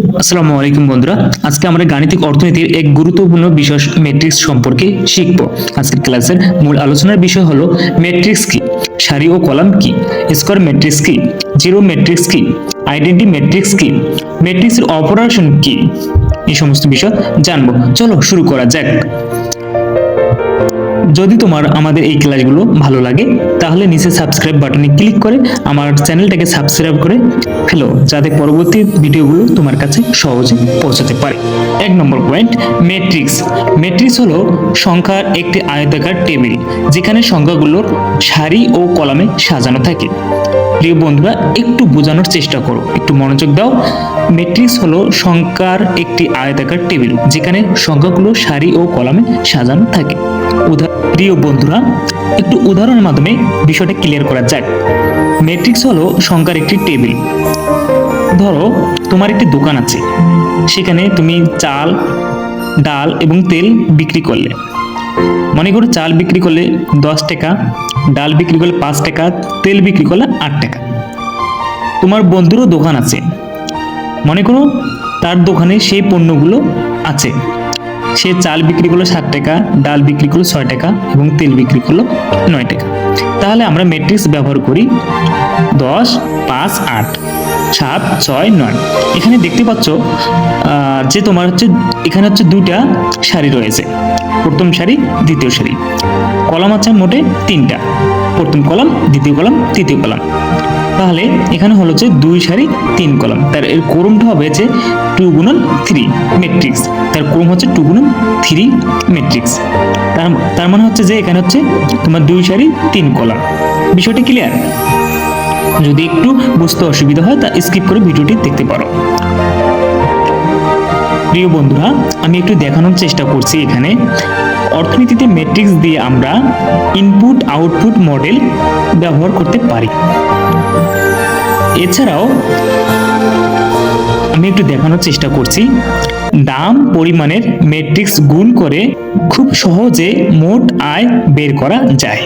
আসসালামু আলাইকুম বন্ধুরা। আজকে আমরা গাণিতিক অর্থনীতির এক গুরুত্বপূর্ণ বিষয় ম্যাট্রিক্স সম্পর্কে শিখব। আজকের ক্লাসের মূল আলোচনার বিষয় হলো ম্যাট্রিক্স কি? সারি ও কলাম কি? স্কোয়ার ম্যাট্রিক্স কি? জিরো ম্যাট্রিক্স কি? আইডেন্টি ম্যাট্রিক্স কি? ম্যাট্রিক্সের অপারেশন কি? এই সমস্ত বিষয় জানব। চলো শুরু করা যাক। যদি তোমার আমাদের এই ক্লাসগুলো ভালো লাগে, তাহলে নিচে সাবস্ক্রাইব বাটনে ক্লিক করে আমার চ্যানেলটাকে সাবস্ক্রাইব করে ফেলো, যাতে পরবর্তী ভিডিওগুলো তোমার কাছে সহজে পৌঁছাতে পারে। এক নম্বর পয়েন্ট ম্যাট্রিক্স ম্যাট্রিক্স হলো সংখ্যার একটি আয়তাকার টেবিল যেখানে সংখ্যাগুলোর সারি ও কলামে সাজানো থাকে। প্রিয় বন্ধুরা, একটু বোঝানোর চেষ্টা করো, একটু মনোযোগ দাও। ম্যাট্রিক্স হলো সংখ্যার একটি আয়তাকার টেবিল যেখানে সংখ্যাগুলো সারি ও কলামে সাজানো থাকে। প্রিয় বন্ধুরা, একটু উদাহরণের মাধ্যমে বিষয়টা ক্লিয়ার করা যাক। ম্যাট্রিক্স হলো সংখ্যার একটি টেবিল ধরো, তোমার একটি দোকান আছে। সেখানে তুমি চাল, ডাল এবং তেল বিক্রি করলে। মনে করো চাল বিক্রি করলে দশ টাকা, ডাল বিক্রি করলে পাঁচ টাকা, তেল বিক্রি করলে আট টাকা। তোমার বন্ধুরও দোকান আছে। মনে করো তার দোকানে সেই পণ্যগুলো আছে। সে চাল বিক্রি করল সাত টাকা, ডাল বিক্রি করল ছয় টাকা এবং তেল বিক্রি করল নয় টাকা। তাহলে আমরা ম্যাট্রিক্স ব্যবহার করি দশ, পাঁচ, আট, সাত, ছয়, নয়। এখানে দেখতে পাচ্ছ যে তোমার হচ্ছে, এখানে হচ্ছে দুইটা সারি রয়েছে। প্রথম সারি, দ্বিতীয় সারি। কলাম আছে মোটে তিনটা। প্রথম কলাম, দ্বিতীয় কলাম, তৃতীয় কলাম। তাহলে এখানে হলো যে দুই সারি তিন কলাম। তার এর ক্রমটা হবে যে টু গুণন থ্রি ম্যাট্রিক্স তার ক্রম হচ্ছে টু গুণন থ্রি ম্যাট্রিক্স তার তার মানে হচ্ছে যে এখানে হচ্ছে তোমার দুই সারি তিন কলাম। বিষয়টি ক্লিয়ার যদি একটু বুঝতে অসুবিধা হয় তা স্কিপ করে ভিডিওটি দেখতে পারো। প্রিয় বন্ধুরা, আমি একটু দেখানোর চেষ্টা করছি এখানে। অর্থনীতিতে ম্যাট্রিক্স দিয়ে আমরা ইনপুট আউটপুট মডেল ব্যবহার করতে পারি। এছাড়াও আমি একটু দেখানোর চেষ্টা করছি। দাম পরিমাণের ম্যাট্রিক্স গুণ করে খুব সহজে মোট আয় বের করা যায়।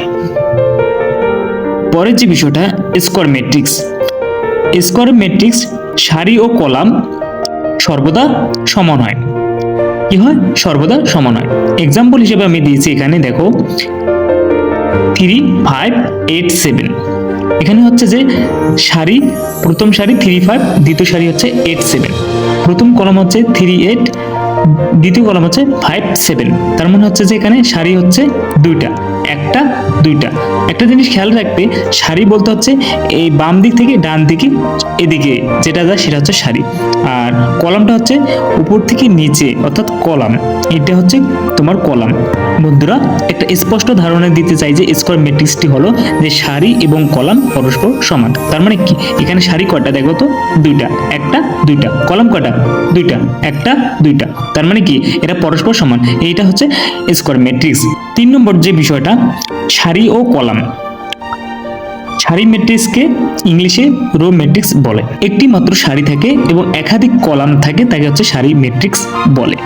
পরের যে বিষয়টা স্কোয়ার ম্যাট্রিক্স স্কোয়ার ম্যাট্রিক্স সারি ও কলাম সর্বদা সমান হয় কি হয়? সর্বদা সমান হয়। এক্সাম্পল হিসেবে আমি দিয়েছি এখানে, দেখো থ্রি ফাইভ এইট সেভেন এখানে হচ্ছে যে সারি, প্রথম সারি থ্রি ফাইভ দ্বিতীয় সারি হচ্ছে এইট সেভেন প্রথম কলম হচ্ছে থ্রি এইট দ্বিতীয় কলম হচ্ছে ফাইভ সেভেন তার মানে হচ্ছে যে এখানে সারি হচ্ছে দুইটা, একটা দুইটা। একটা জিনিস খেয়াল রাখবে, সারি বলতে হচ্ছে এই বাম দিক থেকে ডান দিকে এদিকে যেটা যায় সেটা হচ্ছে সারি। আর কলামটা হচ্ছে উপর থেকে নিচে, অর্থাৎ কলাম। এটা হচ্ছে তোমার কলাম। বন্ধুরা, একটা স্পষ্ট ধারণা দিতে চাই যে স্কোয়ার ম্যাট্রিক্সটি হলো যে সারি এবং কলাম পরস্পর সমান। তার মানে কি? এখানে সারি কটা দেখো তো? দুইটা, একটা, দুইটা। কলাম কটা দুইটা, একটা, দুইটা। তার মানে কি? এটা পরস্পর সমান। এইটা হচ্ছে স্কোয়ার ম্যাট্রিক্স তিন নম্বর যে বিষয়টা, সারি ও কলাম। সারি ম্যাট্রিক্সকে ইংলিশে রো ম্যাট্রিক্স বলে। একটি মাত্র সারি থাকে এবং একাধিক কলাম থাকে, তাকে হচ্ছে সারি ম্যাট্রিক্স বলে।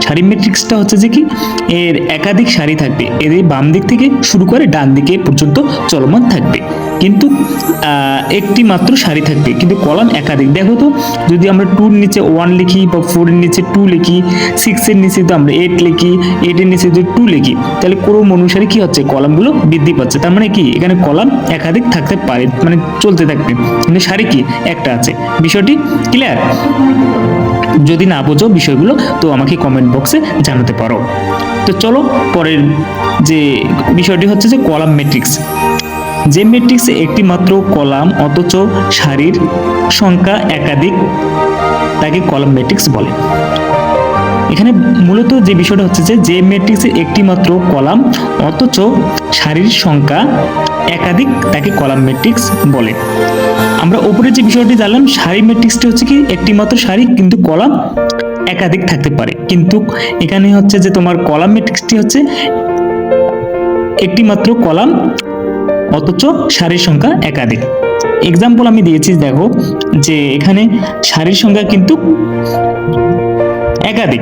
সারি ম্যাট্রিক্সটা হচ্ছে যে কি? এর একাধিক সারি থাকবে। এদের বাম দিক থেকে শুরু করে ডান দিকে পর্যন্ত চলমান থাকবে। কিন্তু একটি মাত্র সারি থাকবে, কিন্তু কলাম একাধিক। দেখো তো, যদি আমরা টুর নিচে ওয়ান লিখি বা ফোরের নিচে টু লিখি সিক্সের নিচে তো আমরা এইট লিখি এইটের নিচে যদি টু লিখি, তাহলে ক্রম অনুসারে কি হচ্ছে? কলামগুলো বৃদ্ধি পাচ্ছে। তার মানে কি? এখানে কলাম একাধিক থাকতে পারে মানে চলতে থাকবে। কিন্তু সারি কি? একটা আছে। বিষয়টি ক্লিয়ার যদি না বোঝো বিষয়গুলো, তো আমাকে কমেন্ট বক্সে জানাতে পারো। তো চলো, পরের যে বিষয়টি হচ্ছে যে কলাম ম্যাট্রিক্স যে ম্যাট্রিক্সে একটি মাত্র কলাম, অথচ সারির সংখ্যা একাধিক, তাকে কলাম ম্যাট্রিক্স বলে। এখানে মূলত যে বিষয়টা হচ্ছে যে যে ম্যাট্রিক্সে একটি মাত্র কলাম, অথচ সারির সংখ্যা একাধিক, তাকে কলাম ম্যাট্রিক্স বলে। আমরা উপরে যে বিষয়টি জানলাম সারি ম্যাট্রিক্সটি হচ্ছে কি, একটি মাত্র সারি কিন্তু কলাম একাধিক থাকতে পারে। কিন্তু এখানে হচ্ছে যে, তোমার কলাম ম্যাট্রিক্সটি হচ্ছে একটি মাত্র কলাম অথচ সারির সংখ্যা একাধিক। এক্সাম্পল আমি দিয়েছি, দেখো, যে এখানে সারির সংখ্যা কিন্তু একাধিক।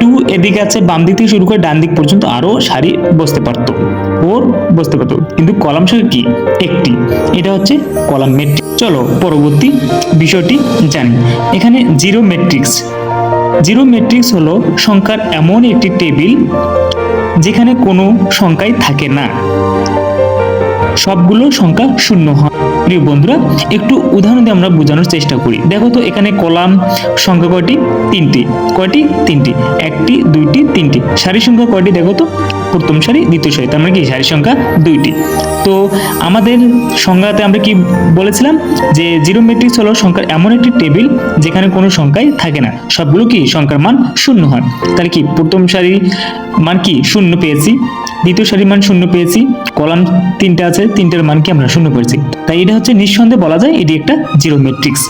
টু এদিকে আছে, বাম দিক থেকে শুরু করে ডান দিক পর্যন্ত আরও সারি বসতে পারতো ওর বসতে পারতো। কিন্তু কলাম সংখ্যা কি? একটি। এটা হচ্ছে কলাম মেট্রিক চলো পরবর্তী বিষয়টি জানি। এখানে জিরো মেট্রিক্স জিরো মেট্রিক্স হলো সংখ্যার এমন একটি টেবিল যেখানে কোনো সংখ্যাই থাকে না। সবগুলো সংখ্যা শূন্য হয়। প্রিয় বন্ধুরা, একটু উদাহরণ দিয়ে আমরা বোঝানোর চেষ্টা করি। দেখো তো, এখানে কলাম সংখ্যা কয়টি? তিনটি। কয়টি? তিনটি। একটি, দুইটি, তিনটি। সারি সংখ্যা কয়টি দেখো তো? প্রথম সারি, দ্বিতীয় সারি। তার মানে কি? সারি সংখ্যা দুইটি। তো আমাদের সংজ্ঞাতে আমরা কি বলেছিলাম? যে জিরো ম্যাট্রিক্স হলো সংখ্যার এমন একটি টেবিল যেখানে কোনো সংখ্যাই থাকে না। সবগুলো কি? সংখ্যার মান শূন্য হয়। তাহলে কি? প্রথম সারি মান কি? শূন্য পেয়েছি। দ্বিতীয় সারির মান শূন্য পেয়েছি। কলাম তিনটা আছে, তিনটার মান কি আমরা শূন্য পেয়েছি। তাই এটা হচ্ছে নিঃসন্দেহে বলা যায় এটি একটা জিরো ম্যাট্রিক্স।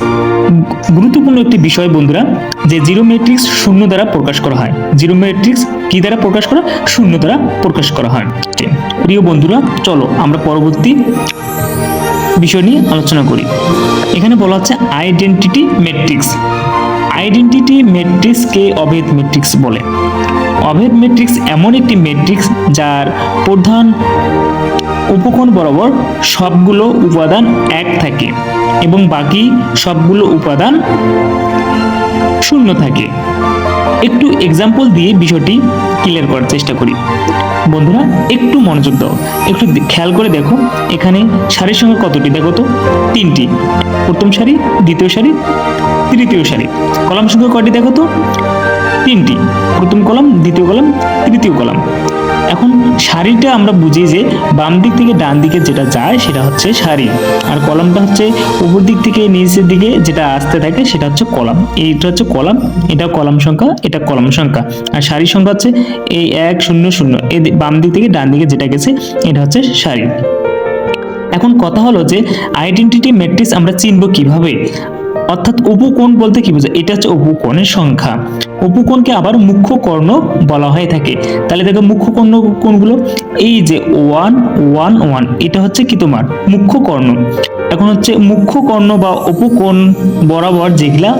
গুরুত্বপূর্ণ একটি বিষয় বন্ধুরা, যে জিরো ম্যাট্রিক্স শূন্য দ্বারা প্রকাশ করা হয়। জিরো ম্যাট্রিক্স কি দ্বারা প্রকাশ করা? শূন্য দ্বারা প্রকাশ করা হয়। প্রিয় বন্ধুরা, চলো আমরা পরবর্তী বিষয় নিয়ে আলোচনা করি। এখানে বলা হচ্ছে আইডেন্টিটি ম্যাট্রিক্স আইডেন্টিটি ম্যাট্রিক্সকে অভেদ ম্যাট্রিক্স বলে। অভেদ ম্যাট্রিক্স এমন একটি ম্যাট্রিক্স যার প্রধান উপকোণ বরাবর সবগুলো উপাদান এক থাকে এবং বাকি সবগুলো উপাদান শূন্য থাকে। একটু এক্সাম্পল দিয়ে বিষয়টি ক্লিয়ার করার চেষ্টা করি। বন্ধুরা, একটু মনোযোগ দাও। একটু খেয়াল করে দেখো, এখানে সারির সঙ্গে কতটি? দেখো তো, তিনটি। প্রথম সারি, দ্বিতীয় সারি, তৃতীয় সারি। কলাম সংখ্যা কয়টি দেখো তো? তিনটি, প্রথম কলাম, দ্বিতীয় কলাম, তৃতীয় কলাম। এখন সারিটা আমরা বুঝি যে বাম দিক থেকে ডান দিকে যেটা যায় সেটা হচ্ছে সারি। আর কলামটা হচ্ছে উপর দিক থেকে নিচের দিকে যেটা আসতে থাকে সেটা হচ্ছে কলাম। এইটা হচ্ছে কলাম, এটা কলাম সংখ্যা, এটা কলাম সংখ্যা। আর সারি সংখ্যা হচ্ছে এই এক, শূন্য শূন্য এই বাম দিক থেকে ডান দিকে যেটা গেছে, এটা হচ্ছে সারি। এখন কথা হলো যে আইডেন্টিটি ম্যাট্রিক্স আমরা চিনব কীভাবে? অর্থাৎ উপকোণ বলতে কি বোঝায়? এটা হচ্ছে উপকোণের সংখ্যা। উপকোণকে আবার মুখ্য কর্ণ বলা হয়ে থাকে। তাহলে দেখো মুখ্য কর্ণ কোনগুলো এই যে ওয়ান ওয়ান ওয়ান এটা হচ্ছে কি তোমার? মুখ্য কর্ণ। এখন হচ্ছে মুখ্য কর্ণ বা উপকোণ বরাবর যেগুলা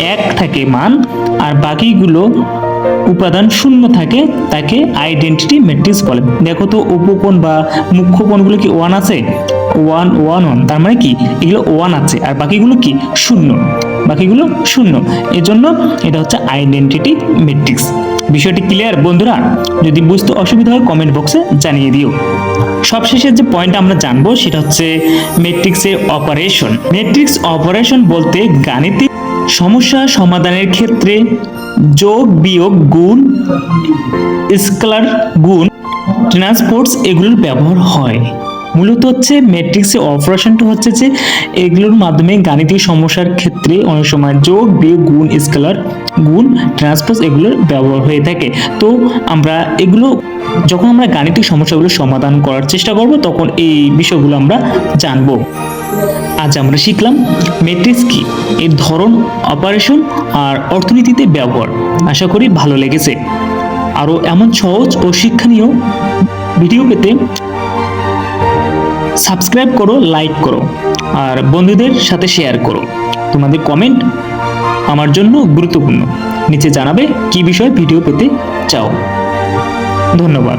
এক থাকে মান, আর বাকিগুলো উপাদান শূন্য থাকে, তাকে আইডেন্টিটি ম্যাট্রিক্স বলে। দেখো তো উপকোণ বা মুখ্য কোণগুলো কি ওয়ান আছে? ওয়ান ওয়ান ওয়ান তার মানে কি? এগুলো ওয়ান আছে, আর বাকিগুলো কি? শূন্য। বাকিগুলো শূন্য। এজন্য এটা হচ্ছে আইডেন্টিটি ম্যাট্রিক্স বিষয়টি ক্লিয়ার বন্ধুরা, যদি বুঝতে অসুবিধা হয় কমেন্ট বক্সে জানিয়ে দিও। সবশেষে যে পয়েন্ট আমরা জানব, সেটা হচ্ছে ম্যাট্রিক্সের অপারেশন ম্যাট্রিক্স অপারেশন বলতে গাণিতিক সমস্যা সমাধানের ক্ষেত্রে যোগ বিয়োগ গুণ স্কেলার গুণ ট্রান্সপোর্টস এগুলোর ব্যবহার হয়। মূলত হচ্ছে ম্যাট্রিক্সের অপারেশনটা হচ্ছে যে এগুলোর মাধ্যমে গাণিতিক সমস্যার ক্ষেত্রে অনেক সময় যোগ বিয়োগ গুণ স্কেলার গুণ ট্রান্সপোজ এগুলোর ব্যবহার হয়ে থাকে। তো আমরা এগুলো যখন আমরা গাণিতিক সমস্যাগুলো সমাধান করার চেষ্টা করব, তখন এই বিষয়গুলো আমরা জানব। আজ আমরা শিখলাম ম্যাট্রিক্স কি? এর ধরন অপারেশন আর অর্থনীতিতে ব্যবহার। আশা করি ভালো লেগেছে। আরও এমন সহজ ও শিক্ষণীয় ভিডিও পেতে সাবস্ক্রাইব করো লাইক করো, আর বন্ধুদের সাথে শেয়ার করো। তোমাদের কমেন্ট আমার জন্য গুরুত্বপূর্ণ। নিচে জানাবে কি বিষয়ে ভিডিও পেতে চাও। ধন্যবাদ।